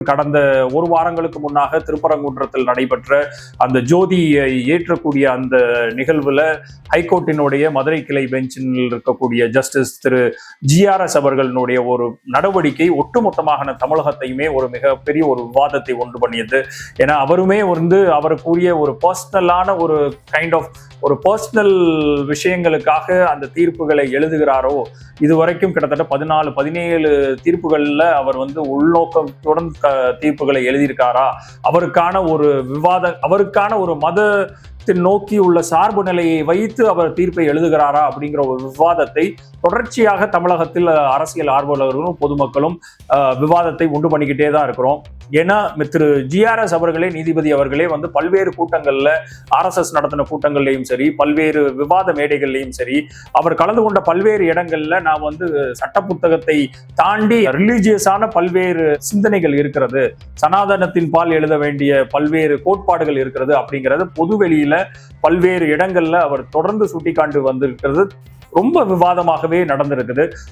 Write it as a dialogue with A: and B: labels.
A: கடந்த ஒரு வாரங்களுக்கு முன்னாக திருப்பரங்குன்றத்தில் நடைபெற்ற அந்த ஜோதியை ஏற்றக்கூடிய அந்த நிகழ்வுல ஹைகோர்ட்டினுடைய மதுரை கிளை பெஞ்சில் இருக்கக்கூடிய ஜஸ்டிஸ் திரு ஜிஆர்எஸ் அவர்களினுடைய ஒரு நடவடிக்கை ஒட்டுமொத்தமாக தமிழகத்தையுமே ஒரு மிகப்பெரிய ஒரு விவாதத்தை உண்டு பண்ணியது. ஏன்னா அவருமே வந்து அவருக்குரிய ஒரு பர்சனலான ஒரு கைண்ட் ஆஃப் ஒரு பர்சனல் விஷயங்களுக்காக அந்த தீர்ப்புகளை எழுதுகிறாரோ இதுவரைக்கும் கிட்டத்தட்ட பதினாலு பதினேழு தீர்ப்புகள்ல அவர் வந்து உள்நோக்கத்துடன் தீர்ப்புகளை எழுதியிருக்காரா? அவருக்கான ஒரு விவாத அவருக்கான ஒரு மத நோக்கி உள்ள சார்பு நிலையை வைத்து அவர் தீர்ப்பை எழுதுகிறாரா அப்படிங்கிற ஒரு விவாதத்தை தொடர்ச்சியாக தமிழகத்தில் அரசியல் ஆர்வலர்களும் பொதுமக்களும் விவாதத்தை உண்டு பண்ணிக்கிட்டே தான் இருக்கிறோம். ஏன்னா திரு. ஜிஆர்எஸ் அவர்களே நீதிபதி அவர்களே வந்து பல்வேறு கூட்டங்கள்ல ஆர்எஸ்எஸ் நடத்தின கூட்டங்கள்லையும் சரி பல்வேறு விவாத மேடைகள்லையும் சரி அவர் கலந்து கொண்ட பல்வேறு இடங்கள்ல நான் வந்து சட்ட புத்தகத்தை தாண்டி ரிலீஜியஸான பல்வேறு சிந்தனைகள் இருக்கிறது. சனாதனத்தின் பால் எழுத வேண்டிய பல்வேறு கோட்பாடுகள் இருக்கிறது அப்படிங்கிறது பொதுவெளியில பல்வேறு இடங்கள்ல அவர் தொடர்ந்து சுட்டிக்காண்டு வந்திருக்கிறது. ரொம்ப விவாதமாகவே நடந்திருக்குது.